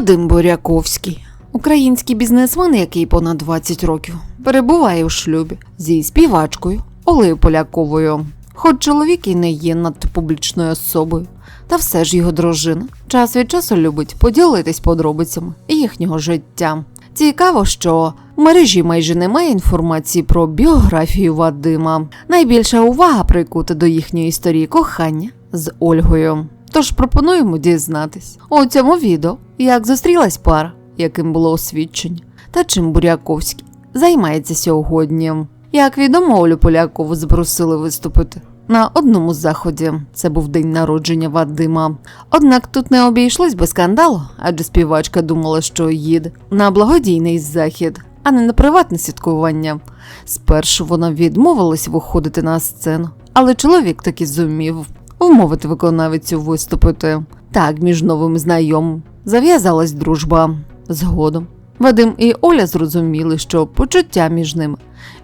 Вадим Буряковський, український бізнесмен, який понад 20 років перебуває у шлюбі зі співачкою Олею Поляковою. Хоч чоловік і не є надто публічною особою, та все ж його дружина час від часу любить поділитись подробицями їхнього життя. Цікаво, що в мережі майже немає інформації про біографію Вадима. Найбільша увага прикута до їхньої історії кохання з Ольгою. Тож пропонуємо дізнатись у цьому відео, як зустрілась пара, яким було освідчення, та чим Буряковський займається сьогодні. Як відомо, Олю Полякову запросили виступити на одному заході. Це був день народження Вадима. Однак тут не обійшлось без скандалу, адже співачка думала, що їде на благодійний захід, а не на приватне святкування. Спершу вона відмовилась виходити на сцену, але чоловік таки зумів вмовити виконавицю виступити. Так, між новими знайомими зав'язалась дружба. Згодом Вадим і Оля зрозуміли, що почуття між ними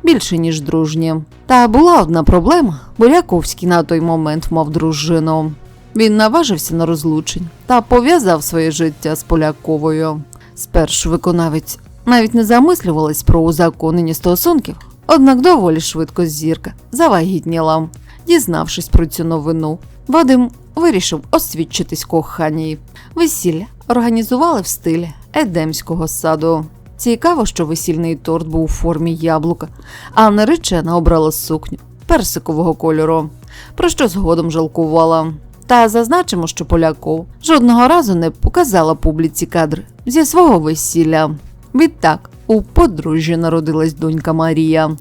більше, ніж дружні. Та була одна проблема: Буряковський на той момент мав дружину. Він наважився на розлучення та пов'язав своє життя з Поляковою. Спершу виконавець навіть не замислювалась про узаконення стосунків, однак доволі швидко зірка завагітніла. Дізнавшись про цю новину, Вадим вирішив освідчитись коханій. Весілля організували в стилі Едемського саду. Цікаво, що весільний торт був у формі яблука, а наречена обрала сукню персикового кольору, про що згодом жалкувала. Та зазначимо, що Поляков жодного разу не показала публіці кадри зі свого весілля. Відтак у подружжя народилась донька Марія,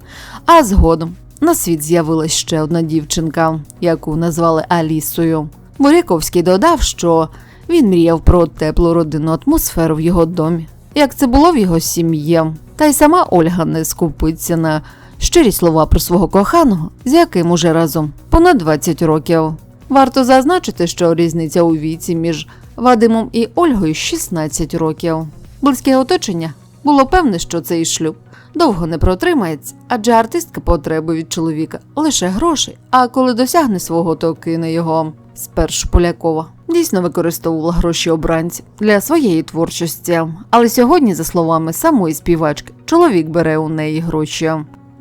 а згодом на світ з'явилась ще одна дівчинка, яку назвали Алісою. Буряковський додав, що він мріяв про теплу родинну атмосферу в його домі, як це було в його сім'ї. Та й сама Ольга не скупиться на щирі слова про свого коханого, з яким уже разом понад 20 років. Варто зазначити, що різниця у віці між Вадимом і Ольгою 16 років. Близьке оточення було певне, що цей шлюб довго не протримається, адже артистка потребує від чоловіка лише грошей, а коли досягне свого, то кине його. Спершу Полякова дійсно використовувала гроші обранці для своєї творчості. Але сьогодні, за словами самої співачки, чоловік бере у неї гроші.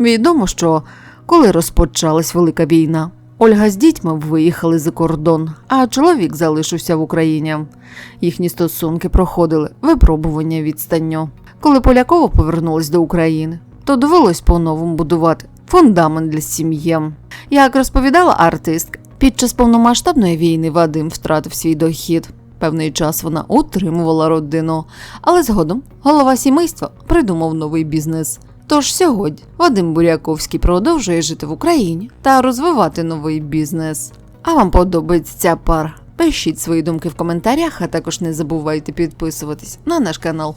Відомо, що коли розпочалась велика війна, Ольга з дітьми виїхали за кордон, а чоловік залишився в Україні. Їхні стосунки проходили випробування відстанню. Коли Полякова повернулась до України, то довелось по-новому будувати фундамент для сім'ї. Як розповідала артистка, під час повномасштабної війни Вадим втратив свій дохід. Певний час вона утримувала родину, але згодом голова сімейства придумав новий бізнес. Тож сьогодні Вадим Буряковський продовжує жити в Україні та розвивати новий бізнес. А вам подобається ця пара? Пишіть свої думки в коментарях, а також не забувайте підписуватись на наш канал.